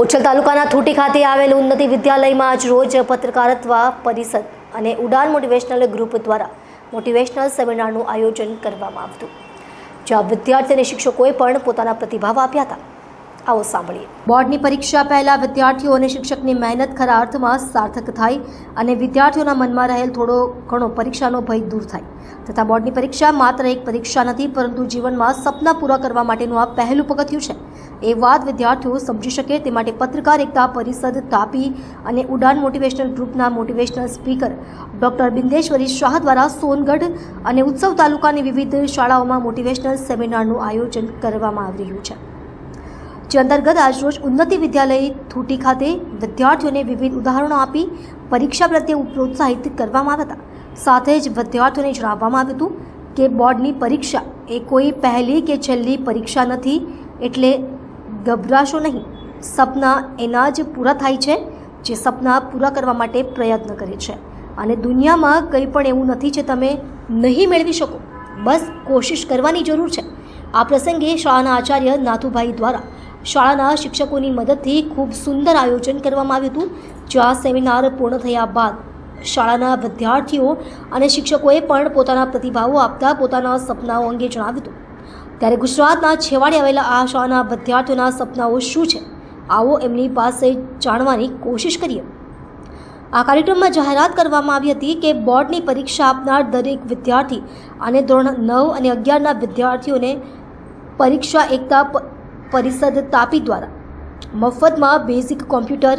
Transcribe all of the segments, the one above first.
ઉચ્છલ તાલુકાના થુટી ખાતે આવેલ ઉન્નતિ વિદ્યાલયમાં આજ રોજ પત્રકારત્વ પરિષદ અને ઉડાન મોટિવેશનલ ગ્રુપ દ્વારા મોટિવેશનલ સેમિનારનું આયોજન કરવામાં આવ્યું જ્યાં વિદ્યાર્થી અને શિક્ષકોએ પણ પોતાના પ્રતિભાવ આપ્યા હતા. આવો સાંભળીએ. બોર્ડની પરીક્ષા પહેલા વિદ્યાર્થીઓ અને શિક્ષકની મહેનત ખરા અર્થમાં સાર્થક થાય અને વિદ્યાર્થીઓના મનમાં રહેલ થોડો ઘણો પરીક્ષાનો ભય દૂર થાય. તથા બોર્ડની પરીક્ષા માત્ર એક પરીક્ષા નથી, પરંતુ જીવનમાં સપના પૂરા કરવા માટેનું આ પહેલું પગથિયું છે. એ વાત વિદ્યાર્થીઓ સમજી શકે તે માટે પત્રકાર એકતા પરિષદ તાપી અને ઉડાન મોટિવેશનલ ગ્રુપના motivational speaker doctor Bindeshwari Shah દ્વારા સોનગઢ અને ઉત્સવ તાલુકાની વિવિધ શાળાઓમાં મોટિવેશનલ સેમિનારનું આયોજન કરવામાં આવી રહ્યું છે. જે અંતર્ગત આજરોજ ઉન્નતિ વિદ્યાલય થૂટી ખાતે વિદ્યાર્થીઓને વિવિધ ઉદાહરણો આપી પરીક્ષા પ્રત્યે પ્રોત્સાહિત કરવામાં આવ્યા હતા. સાથે જ વિદ્યાર્થીઓને જણાવવામાં આવ્યું હતું કે બોર્ડની પરીક્ષા એ કોઈ પહેલી કે છેલ્લી પરીક્ષા નથી એટલે ગભરાશો નહીં. સપના એના જ પૂરા થાય છે જે સપના પૂરા કરવા માટે પ્રયત્ન કરે છે. અને દુનિયામાં કંઈ પણ એવું નથી જે તમે નહીં મેળવી શકો. બસ કોશિશ કરવાની જરૂર છે. આ પ્રસંગે શાળાના આચાર્ય નાથુભાઈ દ્વારા શાળાના શિક્ષકોની મદદથી ખૂબ સુંદર આયોજન કરવામાં આવ્યું હતું, જ્યાં સેમિનાર પૂર્ણ થયા બાદ શાળાના વિદ્યાર્થીઓ અને શિક્ષકોએ પણ પોતાના પ્રતિભાવો આપતા પોતાના સપનાઓ અંગે જણાવ્યું હતું. ત્યારે ગુજરાતના છેવાડે આવેલા આ શાળાના વિદ્યાર્થીઓના સપનાઓ શું છે? આવો એમની પાસે જાણવાની કોશિશ કરીએ. આ કાર્યક્રમમાં જાહેરાત કરવામાં આવી હતી કે બોર્ડની પરીક્ષા આપનાર દરેક વિદ્યાર્થી અને ધોરણ નવ અને અગિયારના વિદ્યાર્થીઓને પરીક્ષા એકતા પરિષદ તાપી દ્વારા. મફતમાં બેઝિક કોમ્પ્યુટર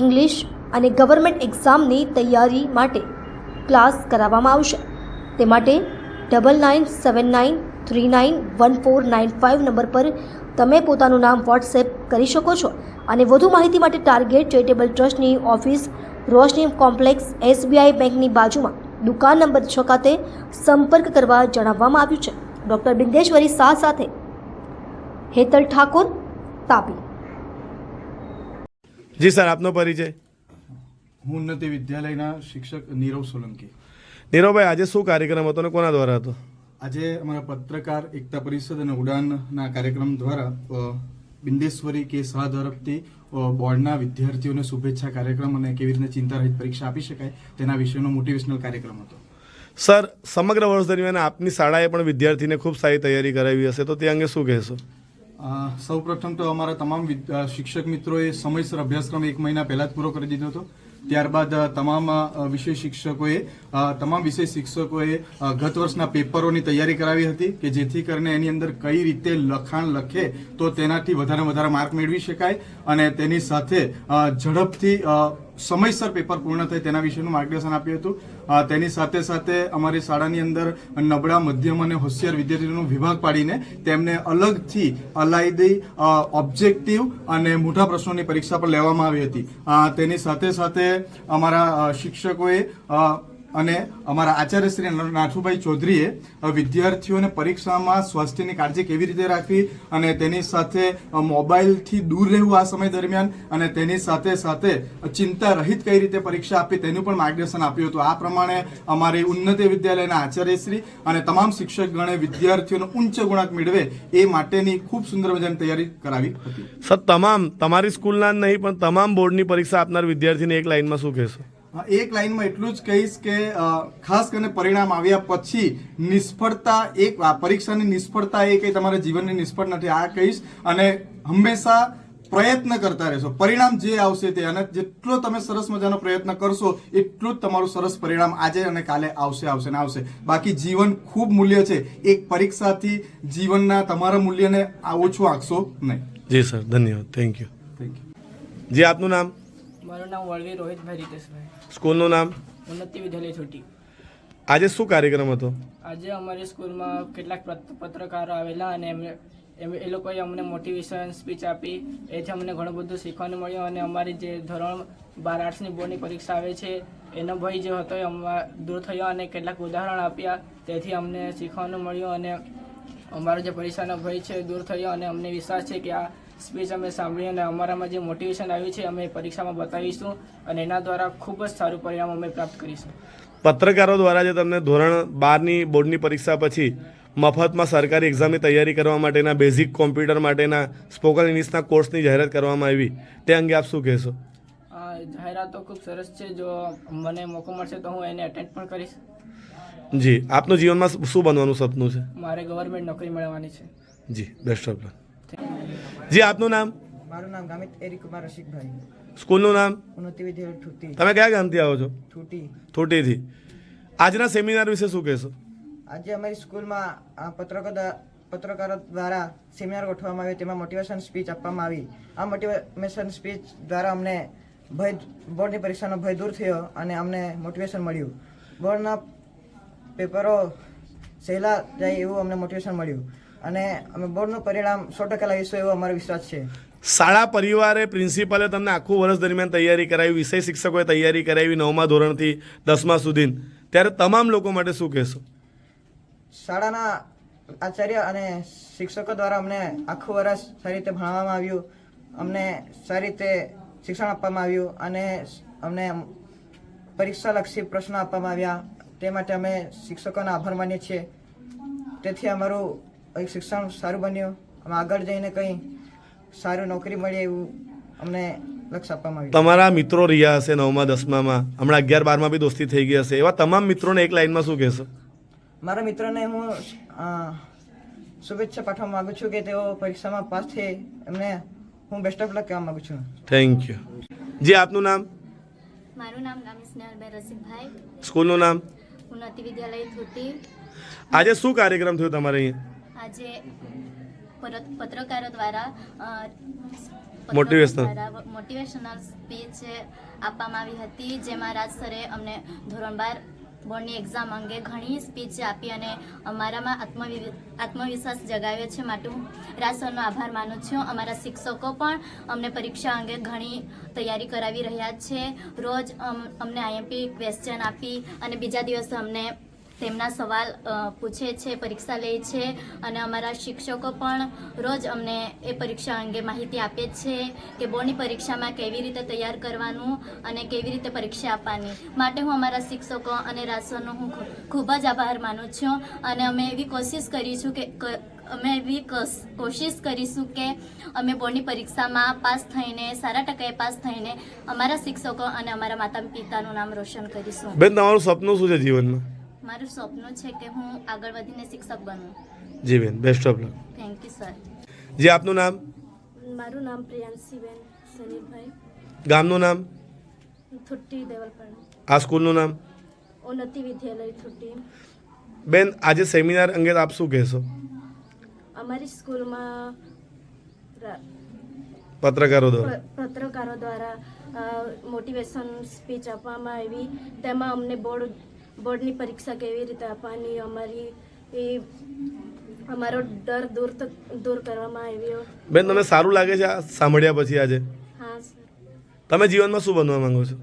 ઇંગ્લિશ અને ગવર્મેન્ટ એક્ઝામની તૈયારી માટે ક્લાસ કરાવવામાં આવશે. તે માટે double nine seven nine three nine one four nine five number પર તમે પોતાનું નામ વોટ્સએપ કરી શકો છો અને વધુ માહિતી માટે ટાર્ગેટ ચેરિટેબલ ટ્રસ્ટની ઓફિસ રોશની કોમ્પ્લેક્સ એસબીઆઈ બેંકની બાજુમાં દુકાન નંબર છ ખાતે સંપર્ક કરવા જણાવવામાં આવ્યું છે. ડૉક્ટર બિંદેશ્વરી શાહ સાથે હેતલ ઠાકોર તાપી. જી સર આપનો પરિચય. હું ઉન્નતિ વિદ્યાલયના શિક્ષક નીરવ સોલંકી. નીરવભાઈ આજે શું કાર્યક્રમ હતો અને કોના દ્વારા હતો? આજે અમારા પત્રકાર એકતા પરિષદ અને ઉડાનના કાર્યક્રમ દ્વારા બિંદેશ્વરી કે શાહ તરફથી બોર્ડના વિદ્યાર્થીઓને શુભેચ્છા કાર્યક્રમ અને કેવી રીતે ચિંતા રહિત પરીક્ષા આપી શકાય તેના વિશેનો મોટિવેશનલ કાર્યક્રમ હતો. સર સમગ્ર વર્ષ દરમિયાન આપની શાળાએ પણ વિદ્યાર્થીને ખૂબ સારી તૈયારી કરાવી હશે તો તે અંગે શું કહેશો? સૌપ્રથમ તો અમારા તમામ શિક્ષક મિત્રોએ સમયસર અભ્યાસક્રમ એક મહિના પહેલા જ પૂરો કરી દીધો હતો. ત્યારબાદ તમામ વિષય શિક્ષકોએ તમામ વિષય શિક્ષકોએ ગત વર્ષના પેપરોની તૈયારી કરાવી હતી કે જેથી કરીને એની અંદર કઈ રીતે લખાણ લખે તો તેનાથી વધારે વધારે માર્ક મેળવી શકાય અને તેની સાથે ઝડપથી સમયસર પેપર પૂર્ણ થાય તેના વિશેનું માર્ગદર્શન આપ્યું હતું. તેની સાથે સાથે અમારી શાળાની અંદર નબળા મધ્યમ અને હોશિયાર વિદ્યાર્થીઓનો વિભાગ પાડીને તેમને અલગથી અલાયદી ઓબ્જેક્ટિવ અને મોટા પ્રશ્નોની પરીક્ષા પણ લેવામાં આવી હતી. તેની સાથે સાથે અમારા શિક્ષકોએ અને અમારા આચાર્ય શ્રી નાથુભાઈ ચૌધરીએ વિદ્યાર્થીઓને પરીક્ષામાં સ્વાસ્થ્યની કાળજી કેવી રીતે રાખવી અને તેની સાથે મોબાઈલથી દૂર રહેવું આ સમય દરમિયાન અને તેની સાથે સાથે ચિંતા રહિત કઈ રીતે પરીક્ષા આપવી તેનું પણ માર્ગદર્શન આપ્યું હતું. આ પ્રમાણે અમારી ઉન્નતિ વિદ્યાલયના આચાર્યશ્રી અને તમામ શિક્ષકગણે વિદ્યાર્થીઓનો ઉચ્ચ ગુણાંક મેળવે એ માટેની ખૂબ સુંદર મજાની તૈયારી કરાવી સર, તમામ તમારી સ્કૂલના નહીં, પણ તમામ બોર્ડની પરીક્ષા આપનાર વિદ્યાર્થીને એક લાઇનમાં શું કહેશો? એક લાઈનમાં એટલું જ કહીશ કે ખાસ કરીને પરિણામ આવ્યા પછી નિષ્ફળતા એક પરીક્ષાની નિષ્ફળતા એ કઈ તમારા જીવનની નિષ્ફળ નથી આ કહીશ. અને હંમેશા પ્રયત્ન કરતા રહેશો. પરિણામ જે આવશે તે અને જેટલો તમે સરસ મજાનો પ્રયત્ન કરશો એટલું જ તમારું સરસ પરિણામ આજે અને કાલે આવશે આવશે ને આવશે. બાકી જીવન ખૂબ મૂલ્ય છે. એક પરીક્ષાથી જીવનના તમારા મૂલ્યને આ ઓછું આંકશો નહીં. જી સર ધન્યવાદ. થેન્ક યુ થેન્ક યુ જી આપનું નામ? મારું નામ વળવી રોહિતભાઈ રીતેશભાઈ. સ્કૂલનું નામ? ઉન્નતિ વિદ્યાલય છોટી આજે શું કાર્યક્રમ હતો? આજે અમારી સ્કૂલમાં કેટલાક પત્રકારો આવેલા અને એમને એ લોકોએ અમને મોટિવેશન સ્પીચ આપી. એથી અમને ઘણું બધું શીખવાનું મળ્યું અને અમારી જે ધોરણ બાર આર્ટ્સની બોર્ડની પરીક્ષા આવે છે એનો ભય જે હતો એ દૂર થયો અને કેટલાક ઉદાહરણ આપ્યા. તેથી અમને શીખવાનું મળ્યું અને અમારો જે પરીક્ષાનો ભય છે દૂર થયો અને અમને વિશ્વાસ છે કે આ સ્પીચ અમે સાંભળી અને અમારામાં જે મોટિવેશન આવ્યું છે અમે પરીક્ષામાં બતાવીશું અને એના દ્વારા ખૂબ જ સારું પરિણામ અમે પ્રાપ્ત કરીશું. પત્રકારો દ્વારા જે તમને ધોરણ બારની બોર્ડની પરીક્ષા પછી મફતમાં સરકારી એક્ઝામની તૈયારી કરવા માટેના બેઝિક કોમ્પ્યુટર માટેના સ્પોકન ઇંગ્લિશના કોર્સની જાહેરાત કરવામાં આવી તે અંગે આપ શું કહેશો? જાહેરાતો તો ખૂબ સરસ છે જો મને મોકો મળશે તો હું એને અટેન્ડ પણ કરીશ. જી આપનું જીવનમાં શું બનવાનું સપનું છે? મારે ગવર્મેન્ટ નોકરી મેળવવાની છે. જી બેસ્ટ ઓફ લક જી આપનું નામ? મારું નામ ગામિત એરી કુમાર રસિકભાઈ. સ્કૂલનું નામ? ઉન્નતિ વિદ્યાલય ઠૂટી. તમે કયા ગામથી આવો છો? ઠૂટી. થોટીથી આજના સેમિનાર વિશે શું કહેશો? આજે અમારી સ્કૂલમાં આ પત્રકો પત્રકારો દ્વારા સેમિનાર ગોઠવવામાં આવ્યો તેમાં મોટિવેશન સ્પીચ આપવામાં આવી. આ મોટિવેશન સ્પીચ દ્વારા અમને ભય બોર્ડની પરીક્ષાનો ભય દૂર થયો અને અમને મોટિવેશન મળ્યું. બોર્ડના પેપરો સહેલા જાય એવું અમને મોટિવેશન મળ્યું. અને અમે બોર્ડનું પરિણામ સો ટકા લાવીશું એવો અમારો વિશ્વાસ છે. શાળા પરિવારે પ્રિન્સિપાલે તમને આખું વર્ષ દરમિયાન તૈયારી કરાવી વિષય શિક્ષકોએ તૈયારી કરાવી નવમા ધોરણથી દસમા સુધી ત્યારે તમામ લોકો માટે શું કહેશો? શાળાના આચાર્ય અને શિક્ષકો દ્વારા અમને આખું વર્ષ સારી રીતે ભણાવવામાં આવ્યું. અમને સારી રીતે શિક્ષણ આપવામાં આવ્યું અને અમને પરીક્ષાલક્ષી પ્રશ્નો આપવામાં આવ્યા. તે માટે અમે શિક્ષકોનો આભાર માનીએ છીએ. તેથી અમારું એક શિક્ષણ સારું બન્યું. અમે આગળ જઈને કંઈ સારું નોકરી મળી એવું અમને લક્ષ્ય આપવામાં આવ્યું. તમારા મિત્રો રહ્યા હશે નવમા દસમામાં. હમણાં અગિયાર બારમાં બી દોસ્તી થઈ ગઈ હશે. એવા તમામ મિત્રોને એક લાઈનમાં શું કહેશો? મારા મિત્રોને હું શુભેચ્છા પાઠવવા માંગુ છું કે તેઓ પરીક્ષામાં પાસ થાય. એમને હું બેસ્ટ ઓફ લક કહેવા માંગુ છું. થેન્ક યુ જી આપનું નામ? મારું નામ ગામી રસિકભાઈ સ્કૂલનું નામ? ઉન્નતિ વિદ્યાલય થોટી આજે શું કાર્યક્રમ થયો તમારે અહીંયા? આજે પત્રકારો દ્વારા મોટિવેશનલ સ્પીચ આપવામાં આવી હતી જેમાં રાજ સરે અમને ધોરણ બાર બોર્ડની એક્ઝામ અંગે ઘણી સ્પીચ આપી અને અમારામાં આત્મવિ આત્મવિશ્વાસ જગાવ્યો છે માટે. હું રાજ સરનો આભાર માનું છું. અમારા શિક્ષકો પણ અમને પરીક્ષા અંગે ઘણી તૈયારી કરાવી રહ્યા છે. રોજ અમ- અમને આઈએમપી ક્વેશ્ચન આપી અને બીજા દિવસે અમને તેમના સવાલ પૂછે છે, પરીક્ષા લે છે અને અમારા શિક્ષકો પણ રોજ અમને એ પરીક્ષા અંગે માહિતી આપે છે કે બોર્ડની પરીક્ષામાં કેવી રીતે તૈયાર કરવાનું અને કેવી રીતે પરીક્ષા આપવાની. માટે હું અમારા શિક્ષકો અને રાસોનો હું ખૂબ જ આભાર માનું છું અને અમે એવી કોશિશ કરીશું કે અમે એવી કોશિશ કરીશું કે અમે બોર્ડની પરીક્ષામાં પાસ થઈને, સારા ટકાએ પાસ થઈને અમારા શિક્ષકો અને અમારા માતા પિતાનું નામ રોશન કરીશું. બેન, તમારું સપનું શું છે જીવનમાં? મારું સપનું છે કે હું આગળ વધીને શિક્ષક બનું. જી બેન best of luck thank you sir જી આપનું નામ? મારું નામ પ્રિયાંશીબેન સનીરભાઈ ગામનું નામ? થુટ્ટી દેવલપણ આ સ્કૂલનું નામ? ઉન્નતિ વિદ્યાલય થુટ્ટી. બેન આજે સેમિનાર અંગે આપ શું કહેશો? અમારી સ્કૂલમાં પત્રકારો દ્વારા. પત્રકારો દ્વારા મોટિવેશન સ્પીચ આપવામાં આવી. તેમાં અમને બોર્ડ બોર્ડની પરીક્ષા કેવી રીતે આપવાની અમારી એ અમારો ડર દૂર દૂર કરવામાં આવ્યો. બેન તમને સારું લાગે છે આ સાંભળ્યા પછી આજે? હા તમે જીવનમાં શું બનવા માંગો છો?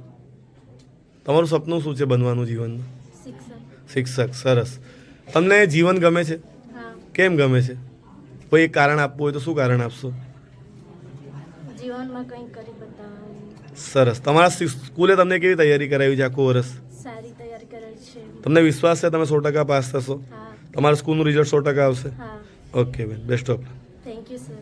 તમારું સપનું શું છે બનવાનું જીવનમાં? શિક્ષક. શિક્ષક સરસ. તમને જીવન ગમે છે? કેમ ગમે છે? કોઈ એક કારણ આપવું હોય તો શું કારણ આપશો? જીવનમાં કંઈ કરી બતાવવાનું. સરસ. તમારા સ્કૂલે તમને કેવી તૈયારી કરાવી છે આખું વર્ષ સારી તૈયારી કરેલ છે તમને વિશ્વાસ છે તમે સો ટકા પાસ થશો? તમારા સ્કૂલનું રિઝલ્ટ સો ટકા આવશે? ઓકે બેન. Best of thank you sir